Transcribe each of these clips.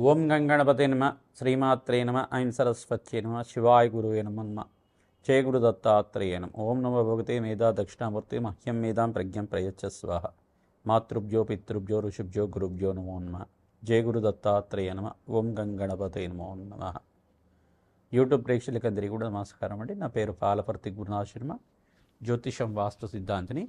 ఓం గంగణపతే నమ శ్రీమాత్రే నమ ఐన్ సరస్వత్యే నమ శివాయ గురువే నమ. నమ జయ గురు దత్తాత్రేయ నమ. ఓం నమ భగవతే మేధా దక్షిణామూర్తి మహ్యం మేధాం ప్రజ్ఞం ప్రయచ్చ స్వాహ. మాతృభ్యో పితృభ్యో ఋషిభ్యో గురుభ్యో నమో నమ. జయ గురు దత్తాత్రేయ నమ. ఓం గంగణపతే నమో నమ. యూట్యూబ్ ప్రేక్షకులకందరికీ కూడా నమస్కారం అండి. నా పేరు పాలపర్తి గురునాథ్ జ్యోతిషం వాస్తు సిద్ధాంతిని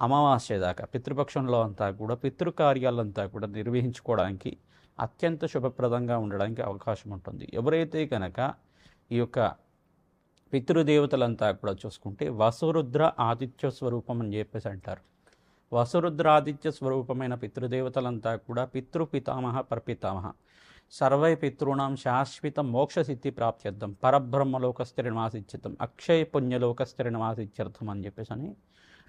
అమావాస్య దాకా పితృపక్షంలో అంతా కూడా పితృకార్యాలంతా కూడా నిర్వహించుకోవడానికి అత్యంత శుభప్రదంగా ఉండడానికి అవకాశం ఉంటుంది. ఎవరైతే కనుక ఈ యొక్క పితృదేవతలంతా కూడా చూసుకుంటే వసురుద్ర ఆదిత్య స్వరూపం అని చెప్పేసి అంటారు. వసురుద్ర ఆదిత్య స్వరూపమైన పితృదేవతలంతా కూడా పితృపితామహ పరపితామహ. సర్వై పితృణం శాశ్వత మోక్షసిద్ధి ప్రాప్త్యర్థం. పరబ్రహ్మలోకస్థిరనివాసిత్యర్థం అక్షయ పుణ్యలోకస్థిరనివాసిత్యర్థం అని చెప్పేసి అని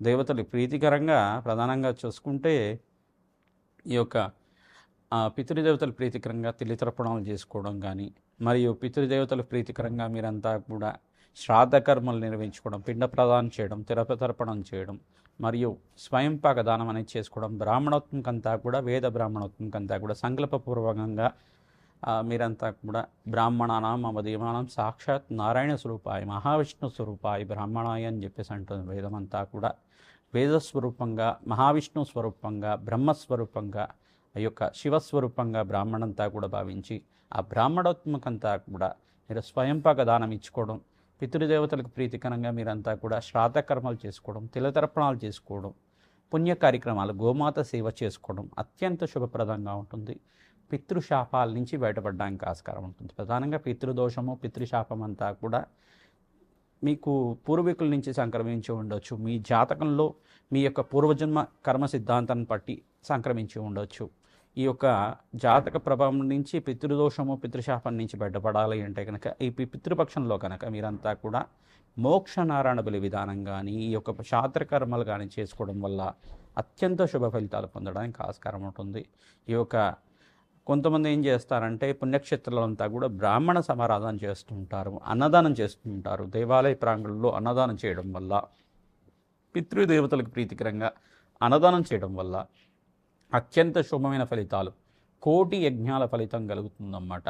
దేవతలు ప్రీతికరంగా ప్రధానంగా చూసుకుంటే ఈ యొక్క పితృదేవతలు ప్రీతికరంగా తిలితర్పణాలు చేసుకోవడం కానీ మరియు పితృదేవతలు ప్రీతికరంగా మీరంతా కూడా శ్రాద్ధ కర్మలు నిర్వహించుకోవడం పిండ ప్రదానం చేయడం తిరపతర్పణం చేయడం మరియు స్వయంపాక దానం అనేది చేసుకోవడం బ్రాహ్మణోత్వంకంతా కూడా వేద బ్రాహ్మణోత్వంకంతా కూడా సంకల్పపూర్వకంగా మీరంతా కూడా బ్రాహ్మణానాం మమ సాక్షాత్ నారాయణ స్వరూపాయ మహావిష్ణు స్వరూపాయ బ్రాహ్మణాయ అని చెప్పేసి అంటుంది వేదమంతా కూడా. వేద స్వరూపంగా మహావిష్ణు స్వరూపంగా బ్రహ్మస్వరూపంగా ఆ యొక్క శివస్వరూపంగా బ్రాహ్మణంతా కూడా భావించి ఆ బ్రాహ్మణోత్మకంతా కూడా మీరు స్వయంపాక దానం ఇచ్చుకోవడం పితృదేవతలకు ప్రీతికరంగా మీరంతా కూడా శ్రాద్ధ చేసుకోవడం తిలతర్పణాలు చేసుకోవడం పుణ్య కార్యక్రమాలు గోమాత సేవ చేసుకోవడం అత్యంత శుభప్రదంగా ఉంటుంది. పితృశాపాల నుంచి బయటపడడానికి ఆస్కారం ఉంటుంది. ప్రధానంగా పితృదోషము పితృశాపం అంతా కూడా మీకు పూర్వీకుల నుంచి సంక్రమించి ఉండొచ్చు. మీ జాతకంలో మీ యొక్క పూర్వజన్మ కర్మ సిద్ధాంతాన్ని బట్టి సంక్రమించి ఉండొచ్చు. ఈ యొక్క జాతక ప్రభావం నుంచి పితృదోషము పితృశాపం నుంచి బయటపడాలి అంటే కనుక ఈ పితృపక్షంలో కనుక మీరంతా కూడా మోక్ష నారాయణ బలి విధానం కానీ ఈ యొక్క శాస్త్ర కర్మలు కానీ చేసుకోవడం వల్ల అత్యంత శుభ ఫలితాలు పొందడానికి ఆస్కారం ఉంటుంది. ఈ యొక్క కొంతమంది ఏం చేస్తారంటే పుణ్యక్షేత్రాలంతా కూడా బ్రాహ్మణ సమారాధన చేస్తుంటారు అన్నదానం చేస్తుంటారు. దేవాలయ ప్రాంగణంలో అన్నదానం చేయడం వల్ల పితృదేవతలకు ప్రీతికరంగా అన్నదానం చేయడం వల్ల అత్యంత శుభమైన ఫలితాలు కోటి యజ్ఞాల ఫలితం కలుగుతుందన్నమాట.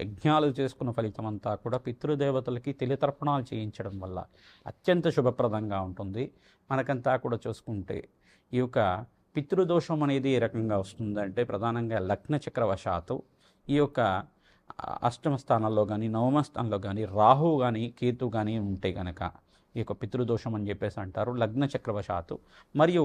యజ్ఞాలు చేసుకున్న ఫలితం అంతా కూడా పితృదేవతలకి తెలితర్పణాలు చేయించడం వల్ల అత్యంత శుభప్రదంగా ఉంటుంది. మనకంతా కూడా చూసుకుంటే ఈ యొక్క పితృదోషం అనేది ఏ రకంగా వస్తుందంటే ప్రధానంగా లగ్న చక్రవశాత్తు ఈ యొక్క అష్టమ స్థానంలో కానీ నవమ స్థానంలో కానీ రాహు కానీ కేతు కానీ ఉంటే కనుక ఈ యొక్క పితృదోషం అని చెప్పేసి అంటారు లగ్న చక్రవశాత్తు. మరియు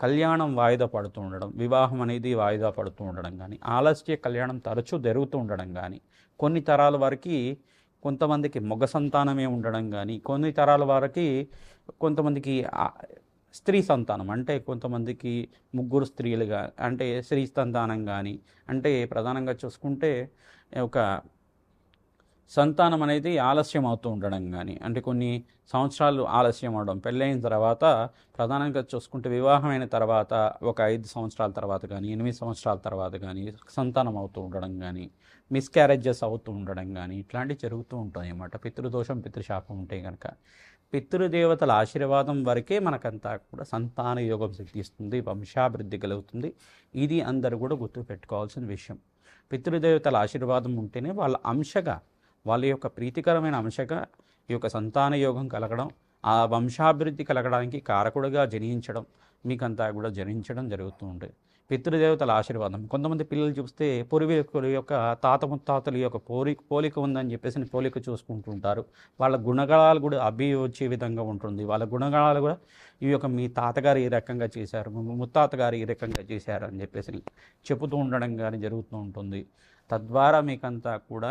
కళ్యాణం వాయిదా పడుతూ ఉండడం వివాహం అనేది వాయిదా పడుతూ ఉండడం కానీ ఆలస్య కళ్యాణం తరచూ జరుగుతూ ఉండడం కానీ కొన్ని తరాల వారికి కొంతమందికి మగ సంతానమే ఉండడం కానీ కొన్ని తరాల వారికి కొంతమందికి స్త్రీ సంతానం అంటే కొంతమందికి ముగ్గురు స్త్రీలుగా అంటే స్త్రీ సంతానం కానీ అంటే ప్రధానంగా చూసుకుంటే ఒక సంతానం అనేది ఆలస్యం అవుతూ ఉండడం కానీ అంటే కొన్ని సంవత్సరాలు ఆలస్యం అవడం పెళ్ళైన తర్వాత ప్రధానంగా చూసుకుంటే వివాహమైన తర్వాత ఒక ఐదు సంవత్సరాల తర్వాత కానీ ఎనిమిది సంవత్సరాల తర్వాత కానీ సంతానం అవుతూ ఉండడం కానీ మిస్క్యారేజెస్ అవుతూ ఉండడం కానీ ఇట్లాంటివి జరుగుతూ ఉంటాయి అన్నమాట. పితృదోషం పితృశాపం ఉంటే కనుక పితృదేవతల ఆశీర్వాదం వరకే మనకంతా కూడా సంతాన యోగం సిద్ధిస్తుంది వంశాభివృద్ధి కలుగుతుంది. ఇది అందరూ కూడా గుర్తుపెట్టుకోవాల్సిన విషయం. పితృదేవతల ఆశీర్వాదం ఉంటేనే వాళ్ళ అంశగా వాళ్ళ యొక్క ప్రీతికరమైన అంశగా ఈ యొక్క సంతాన యోగం కలగడం ఆ వంశాభివృద్ధి కలగడానికి కారకుడుగా జనించడం మీకంతా కూడా జనించడం జరుగుతూ ఉంటుంది పితృదేవతల ఆశీర్వాదం. కొంతమంది పిల్లలు చూస్తే పూర్వీకుల యొక్క తాత ముత్తాతల యొక్క పోలి పోలిక ఉందని చెప్పేసి పోలిక చూసుకుంటూ ఉంటారు. వాళ్ళ గుణగణాలు కూడా అభి వచ్చే విధంగా ఉంటుంది. వాళ్ళ గుణగణాలు కూడా ఈ యొక్క మీ తాతగారు ఈ రకంగా చేశారు ముత్తాత ముత్తాతగారు ఈ రకంగా చేశారు అని చెప్పేసి చెబుతూ ఉండడం కానీ జరుగుతూ ఉంటుంది. తద్వారా మీకంతా కూడా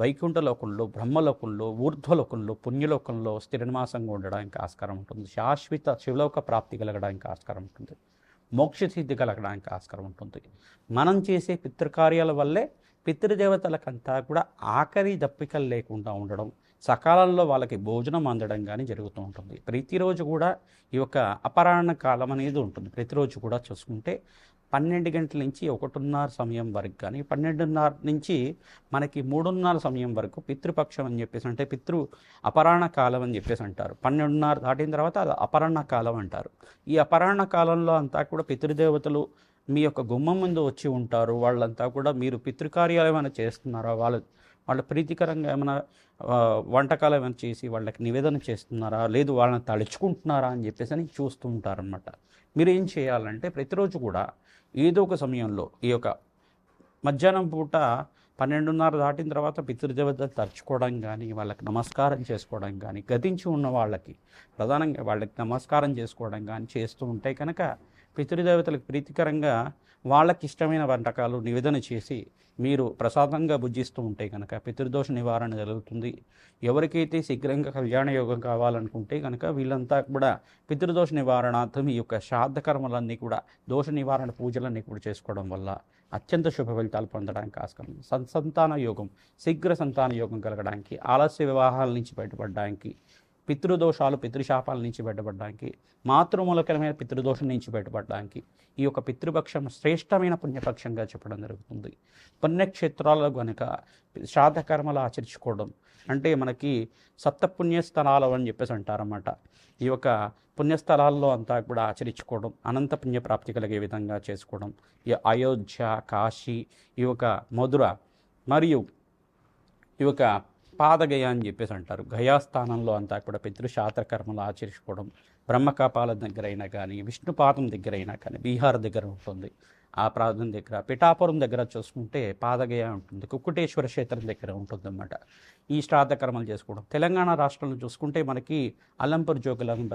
వైకుంఠలోకంలో బ్రహ్మలోకంలో ఊర్ధ్వలోకంలో పుణ్యలోకంలో స్థిరనివాసంగా ఉండడానికి ఆస్కారం ఉంటుంది. శాశ్వత శివలోక ప్రాప్తి కలగడానికి ఆస్కారం ఉంటుంది. మోక్ష సిద్ధి కలగడానికి ఆస్కారం ఉంటుంది. మనం చేసే పితృకార్యాల వల్లే పితృదేవతలకంతా కూడా ఆఖరి దప్పికలు లేకుండా ఉండడం సకాలంలో వాళ్ళకి భోజనం అందడం కానీ జరుగుతూ ఉంటుంది. ప్రతిరోజు కూడా ఈ యొక్క అపరాహ్న కాలం అనేది ఉంటుంది. ప్రతిరోజు కూడా చూసుకుంటే పన్నెండు గంటల నుంచి ఒకటిన్నర సమయం వరకు కానీ పన్నెండున్నర నుంచి మనకి మూడున్నర సమయం వరకు పితృపక్షం అని చెప్పేసి అంటే పితృ అపరాహ్న కాలం అని చెప్పేసి అంటారు. పన్నెండున్నర దాటిన తర్వాత అది అపరాహ్న కాలం అంటారు. ఈ అపరాహ్న కాలంలో అంతా కూడా పితృదేవతలు మీ యొక్క గుమ్మం ముందు వచ్చి ఉంటారు. వాళ్ళంతా కూడా మీరు పితృకార్యాలు ఏమైనా చేస్తున్నారా? వాళ్ళు వాళ్ళ ప్రీతికరంగా ఏమైనా వంటకాలు ఏమైనా చేసి వాళ్ళకి నివేదన చేస్తున్నారా? లేదు వాళ్ళని తలుచుకుంటున్నారా అని చెప్పేసి అని చూస్తూ ఉంటారనమాట మీరు ఏం చేయాలంటే ప్రతిరోజు కూడా ఏదో ఒక సమయంలో ఈ యొక్క మధ్యాహ్నం పూట పన్నెండున్నర దాటిన తర్వాత పితృదేవత తరుచుకోవడం కానీ వాళ్ళకి నమస్కారం చేసుకోవడం కానీ గతించి ఉన్న వాళ్ళకి ప్రధానంగా వాళ్ళకి నమస్కారం చేసుకోవడం కానీ చేస్తూ ఉంటే కనుక పితృదేవతలకు ప్రీతికరంగా వాళ్ళకి ఇష్టమైన వంటకాలు నివేదన చేసి మీరు ప్రసాదంగా భుజిస్తూ ఉంటే కనుక పితృదోష నివారణ జరుగుతుంది. ఎవరికైతే శీఘ్రంగా కళ్యాణ యోగం కావాలనుకుంటే కనుక వీళ్ళంతా కూడా పితృదోష నివారణార్థం ఈ యొక్క శ్రాద్ధ కర్మలన్నీ కూడా దోష నివారణ పూజలన్నీ కూడా చేసుకోవడం వల్ల అత్యంత శుభ ఫలితాలు పొందడానికి ఆస్కారం. సంతాన యోగం శీఘ్ర సంతాన యోగం కలగడానికి ఆలస్య వివాహాల నుంచి బయటపడడానికి పితృదోషాలు పితృశాపాల నుంచి బయటపడడానికి మాతృమూలకరమైన పితృదోషం నుంచి బయటపడడానికి ఈ యొక్క పితృపక్షం శ్రేష్టమైన పుణ్యపక్షంగా చెప్పడం జరుగుతుంది. పుణ్యక్షేత్రాల్లో కనుక శ్రాద్ధకర్మలు ఆచరించుకోవడం అంటే మనకి సప్త పుణ్యస్థలాలు అని చెప్పేసి అంటారన్నమాట. ఈ యొక్క పుణ్యస్థలాల్లో అంతా కూడా ఆచరించుకోవడం అనంత పుణ్యప్రాప్తి కలిగే విధంగా చేసుకోవడం ఈ అయోధ్య కాశీ ఈ యొక్క మధుర మరియు ఈ యొక్క పాదగయ అని చెప్పేసి అంటారు. గయాస్థానంలో అంతా కూడా పెద్దలు శాతకర్మలు ఆచరించుకోవడం బ్రహ్మకాపాల దగ్గర అయినా కానీ విష్ణుపాదం దగ్గర అయినా కానీ బీహార్ దగ్గర ఉంటుంది. ఆ ప్రాంతం దగ్గర పిఠాపురం దగ్గర చూసుకుంటే పాదగయ ఉంటుంది. కుక్కుటేశ్వర క్షేత్రం దగ్గర ఉంటుందన్నమాట. ఈ శ్రాద్ధ కర్మలు చేసుకోవడం. తెలంగాణ రాష్ట్రంలో చూసుకుంటే మనకి అల్లంపూర్ జోగులంబ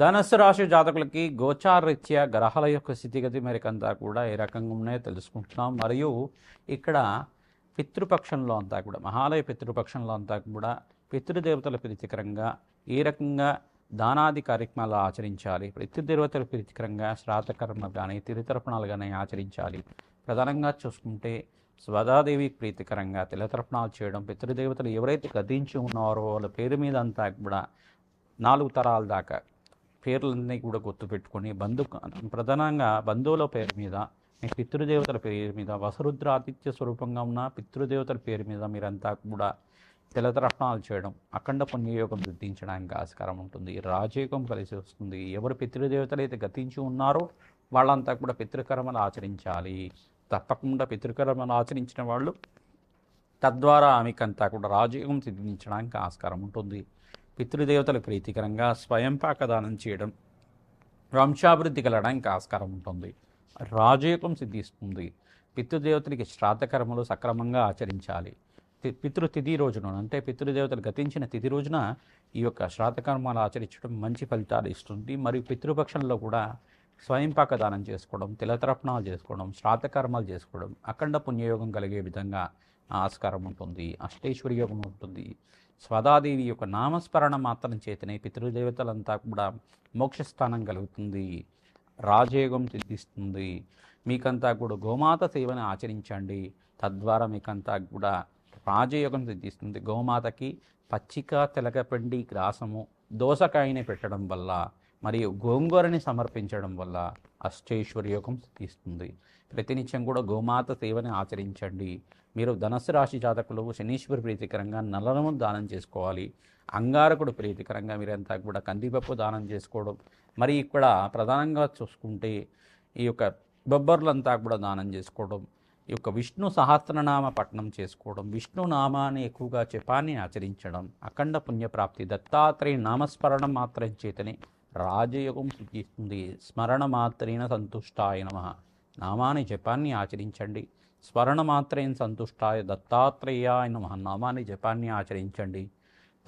ధనస్సు రాశి జాతకులకి గోచారరీత్యా గ్రహాల యొక్క స్థితిగతి మేరకంతా కూడా ఏ రకంగా ఉన్నాయో తెలుసుకుంటున్నాం. మరియు ఇక్కడ పితృపక్షంలో అంతా కూడా మహాలయ పితృపక్షంలో అంతా కూడా పితృదేవతల ప్రీతికరంగా ఏ రకంగా దానాది కార్యక్రమాలు ఆచరించాలి పితృదేవతల ప్రీతికరంగా శ్రాతకర్మలు కానీ తిరుతర్పణాలు కానీ ఆచరించాలి. ప్రధానంగా చూసుకుంటే స్వదాదేవి ప్రీతికరంగా తిలతర్పణాలు చేయడం పితృదేవతలు ఎవరైతే గతించి ఉన్నారో వాళ్ళ పేరు మీద అంతా కూడా నాలుగు తరాల దాకా పేర్లన్నీ కూడా గుర్తుపెట్టుకొని బంధు ప్రధానంగా బంధువుల పేరు మీద మీ పితృదేవతల పేరు మీద వసరుద్ర ఆతిథ్య స్వరూపంగా ఉన్న పితృదేవతల పేరు మీద మీరంతా కూడా తిలతరత్నాలు చేయడం అఖండ పుణ్యయోగం సిద్ధించడానికి ఆస్కారం ఉంటుంది. రాజయోగం కలిసి వస్తుంది. ఎవరు పితృదేవతలు అయితే గతించి ఉన్నారో వాళ్ళంతా కూడా పితృకర్మలు ఆచరించాలి. తప్పకుండా పితృకర్మలు ఆచరించిన వాళ్ళు తద్వారా ఆమెకంతా కూడా రాజయోగం సిద్ధించడానికి ఆస్కారం ఉంటుంది. పితృదేవతల ప్రీతికరంగా స్వయం పాకదానం చేయడం వంశాభివృద్ధి కలడానికి ఆస్కారం ఉంటుంది. రాజయోగం సిద్ధిస్తుంది. పితృదేవతలకి శ్రాద్ధకర్మలు సక్రమంగా ఆచరించాలి. పితృతిథి రోజున అంటే పితృదేవతలు గతించిన తిథి రోజున ఈ యొక్క శ్రాద్ధ ఆచరించడం మంచి ఫలితాలు ఇస్తుంది. మరియు పితృపక్షంలో కూడా స్వయంపాక దానం చేసుకోవడం తిలతర్పణాలు చేసుకోవడం శ్రాద్ధ చేసుకోవడం అఖండ పుణ్యయోగం కలిగే విధంగా ఆస్కారం ఉంటుంది. అష్టేశ్వరి యోగం ఉంటుంది. స్వదాదేవి యొక్క నామస్మరణ మాత్రం చేతనే పితృదేవతలంతా కూడా మోక్షస్థానం కలుగుతుంది. రాజయోగం సిద్ధిస్తుంది. మీకంతా కూడా గోమాత సేవను ఆచరించండి. తద్వారా మీకంతా కూడా రాజయోగం సిద్ధిస్తుంది. గోమాతకి పచ్చిక తెలకపిండి గ్రాసము దోసకాయని పెట్టడం వల్ల మరియు గోంగూరని సమర్పించడం వల్ల అష్టేశ్వరి యోగం సిద్ధిస్తుంది. ప్రతినిత్యం కూడా గోమాత సేవని ఆచరించండి. మీరు ధనస్సు రాశి జాతకులు శనీశ్వరి ప్రీతికరంగా నల్లనము దానం చేసుకోవాలి. అంగారకుడు ప్రీతికరంగా మీరంతా కూడా కందిపప్పు దానం చేసుకోవడం. మరి ఇక్కడ ప్రధానంగా చూసుకుంటే ఈ యొక్క బొబ్బర్లంతా కూడా దానం చేసుకోవడం. ఈ యొక్క విష్ణు సహస్రనామ పఠనం చేసుకోవడం. విష్ణు నామాన్ని ఎక్కువగా జపాన్ని ఆచరించడం. అఖండ పుణ్యప్రాప్తి దత్తాత్రేయ నామస్మరణం మాత్రం చేతనే రాజయోగం సిద్ధిస్తుంది. స్మరణ మాత్రేణ సంతుష్టాయ నమ. నామాన్ని జపాన్ని ఆచరించండి. స్మరణ మాత్రేం సంతుష్టాయ దత్తాత్రేయ అయిన నామాన్ని జపాన్ని ఆచరించండి.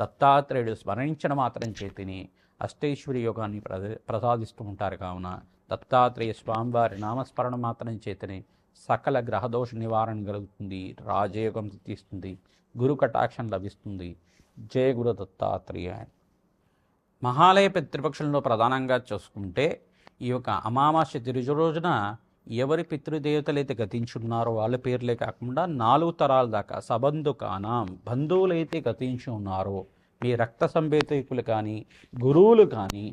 దత్తాత్రేయుడు స్మరణించిన మాత్రం చేతిని అష్టేశ్వరి యోగాన్ని ప్రద ప్రసాదిస్తూ ఉంటారు కావున దత్తాత్రేయ స్వామివారి నామస్మరణ మాత్రం చేతనే సకల గ్రహదోష నివారణ కలుగుతుంది. రాజయోగం తీస్తుంది గురు కటాక్షం లభిస్తుంది. జయ గురు దత్తాత్రేయ. మహాలయ పితృపక్షంలో ప్రధానంగా చూసుకుంటే ఈ యొక్క అమావాస్య తిరుజు రోజున ఎవరి పితృదేవతలైతే గతించున్నారో వాళ్ళ పేర్లే కాకుండా నాలుగు తరాల దాకా సబంధుకానాం బంధువులైతే గతించి ఉన్నారో మీ రక్త సంబేతకులు కానీ గురువులు కానీ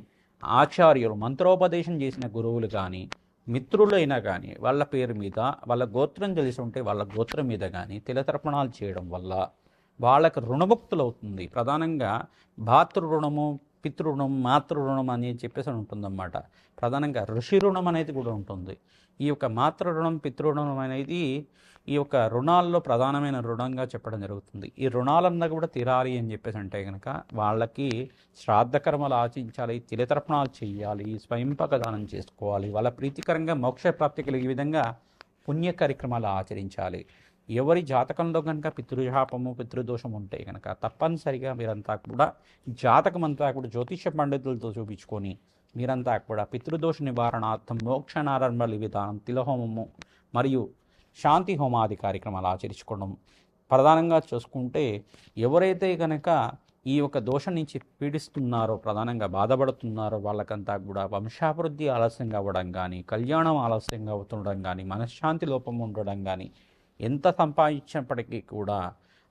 ఆచార్యులు మంత్రోపదేశం చేసిన గురువులు కానీ మిత్రులైనా కానీ వాళ్ళ పేరు మీద వాళ్ళ గోత్రం తెలిసి ఉంటే వాళ్ళ గోత్రం మీద కానీ తిలతర్పణాలు చేయడం వల్ల వాళ్ళకు రుణముక్తులు అవుతుంది ప్రధానంగా భాతృ రుణము పితృణం రుణం మాతృ రుణం అని చెప్పేసి అని ఉంటుందన్నమాట. ప్రధానంగా ఋషి రుణం అనేది కూడా ఉంటుంది. ఈ యొక్క మాతృ రుణం అనేది ఈ యొక్క రుణాల్లో ప్రధానమైన రుణంగా చెప్పడం జరుగుతుంది. ఈ రుణాలన్నా కూడా తీరాలి అని చెప్పేసి అంటే కనుక వాళ్ళకి శ్రాద్ధకర్మలు ఆచించాలి ఆచరించాలి తిలతర్పణాలు చేయాలి స్వయంపక దానం చేసుకోవాలి వాళ్ళ ప్రీతికరంగా మోక్ష ప్రాప్తి కలిగే విధంగా పుణ్య కార్యక్రమాలు ఆచరించాలి. ఎవరి జాతకంలో కనుక పితృశాపము పితృదోషం ఉంటే కనుక తప్పనిసరిగా మీరంతా కూడా జాతకం అంతా కూడా జ్యోతిష పండితులతో చూపించుకొని మీరంతా కూడా పితృదోష నివారణార్థం మోక్ష విధానం తిలహోమము మరియు శాంతి హోమాది కార్యక్రమాలు ఆచరించుకోవడం ప్రధానంగా చూసుకుంటే ఎవరైతే కనుక ఈ యొక్క దోషం నుంచి పీడిస్తున్నారో ప్రధానంగా బాధపడుతున్నారో వాళ్ళకంతా కూడా వంశాభివృద్ధి ఆలస్యంగా అవ్వడం కానీ కళ్యాణం ఆలస్యంగా అవుతుండడం కానీ మనశ్శాంతి లోపం ఉండడం కానీ ఎంత సంపాదించినప్పటికీ కూడా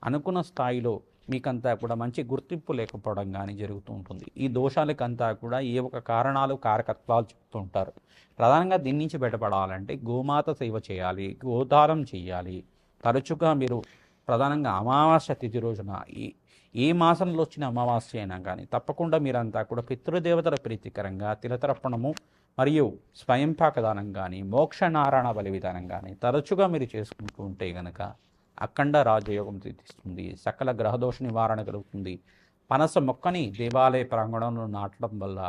అనుకున్న స్థాయిలో మీకంతా కూడా మంచి గుర్తింపు లేకపోవడం కానీ జరుగుతూ ఉంటుంది. ఈ దోషాలకంతా కూడా ఏ ఒక కారణాలు కారకత్వాలు చెప్తూ ఉంటారు. ప్రధానంగా దీని నుంచి బయటపడాలంటే గోమాత సేవ చేయాలి గోదానం చేయాలి. తరచుగా మీరు ప్రధానంగా అమావాస్య తిథి రోజున ఈ ఏ మాసంలో వచ్చిన అమావాస్య అయినా కానీ తప్పకుండా మీరంతా కూడా పితృదేవతల ప్రీతికరంగా తిలతర్పణము మరియు స్వయంపాక దానం కానీ మోక్ష నారాయణ బలి విధానం కానీ తరచుగా మీరు చేసుకుంటూ ఉంటే గనక అఖండ రాజయోగం తీస్తుంది సకల గ్రహదోష నివారణ కలుగుతుంది. పనస మొక్కని దేవాలయ ప్రాంగణంలో నాటడం వల్ల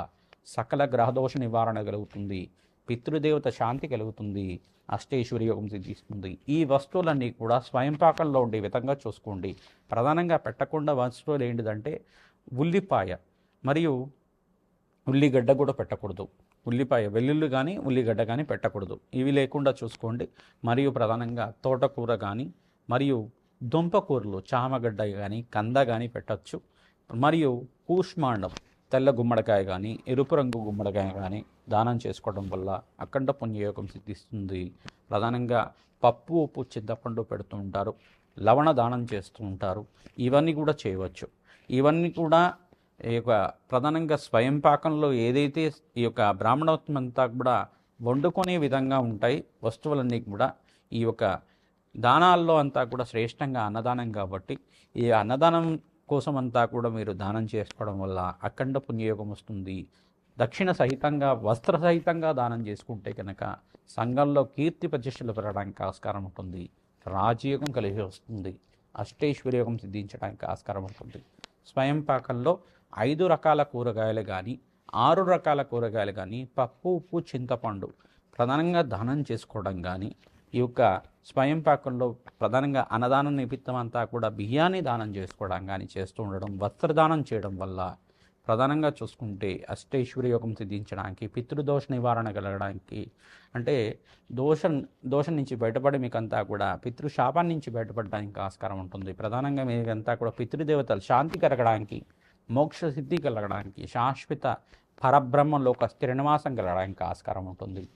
సకల గ్రహదోష నివారణ కలుగుతుంది పితృదేవత శాంతి కలుగుతుంది అష్టేశ్వరి యోగం సిద్ధిస్తుంది ఈ వస్తువులన్నీ కూడా స్వయంపాకంలో ఉండే విధంగా చూసుకోండి. ప్రధానంగా పెట్టకుండా వస్తువులు ఏంటిదంటే ఉల్లిపాయ మరియు ఉల్లిగడ్డ కూడా పెట్టకూడదు. ఉల్లిపాయ వెల్లుల్లి కానీ ఉల్లిగడ్డ కానీ పెట్టకూడదు. ఇవి లేకుండా చూసుకోండి. మరియు ప్రధానంగా తోటకూర కానీ మరియు దుంపకూరలు చామగడ్డ కానీ కంద కానీ పెట్టచ్చు. మరియు కూష్మాండం తెల్ల గుమ్మడికాయ కానీ ఎరుపు రంగు గుమ్మడికాయ కానీ దానం చేసుకోవడం వల్ల అఖండ పుణ్యయోగం సిద్ధిస్తుంది. ప్రధానంగా పప్పు ఉప్పు చింతపండు పెడుతూ ఉంటారు. లవణ దానం చేస్తూ ఉంటారు. ఇవన్నీ కూడా చేయవచ్చు. ఇవన్నీ కూడా ఈ యొక్క ప్రధానంగా స్వయం పాకంలో ఏదైతే ఈ యొక్క బ్రాహ్మణోత్వం అంతా కూడా వండుకునే విధంగా ఉంటాయి వస్తువులన్నీ కూడా ఈ యొక్క దానాల్లో అంతా కూడా శ్రేష్టంగా అన్నదానం కాబట్టి ఈ అన్నదానం కోసం అంతా కూడా మీరు దానం చేసుకోవడం వల్ల అఖండ పుణ్యయోగం వస్తుంది. దక్షిణ సహితంగా వస్త్ర సహితంగా దానం చేసుకుంటే కనుక సంఘంలో కీర్తి ప్రతిష్టలు పెరగడానికి ఆస్కారం ఉంటుంది. రాజయోగం కలిగి వస్తుంది. అష్టైశ్వర్యోగం సిద్ధించడానికి ఆస్కారం ఉంటుంది. స్వయం పాకంలో ఐదు రకాల కూరగాయలు కానీ ఆరు రకాల కూరగాయలు కానీ పప్పు ఉప్పు చింతపండు ప్రధానంగా దానం చేసుకోవడం కానీ ఈ యొక్క స్వయం పాకంలో ప్రధానంగా అన్నదానం నిమిత్తం అంతా కూడా బియ్యాన్ని దానం చేసుకోవడం కానీ చేస్తూ ఉండడం వస్త్రదానం చేయడం వల్ల ప్రధానంగా చూసుకుంటే అష్టైశ్వర్య యోగం సిద్ధించడానికి పితృదోష నివారణ కలగడానికి అంటే దోషం దోషం నుంచి బయటపడి మీకంతా కూడా పితృశాపం నుంచి బయటపడడానికి ఆస్కారం ఉంటుంది. ప్రధానంగా మీకంతా కూడా పితృదేవతలు శాంతి కలగడానికి మోక్ష సిద్ధి కలగడానికి శాశ్వత పరబ్రహ్మంలో ఒక స్థిర కలగడానికి ఆస్కారం ఉంటుంది.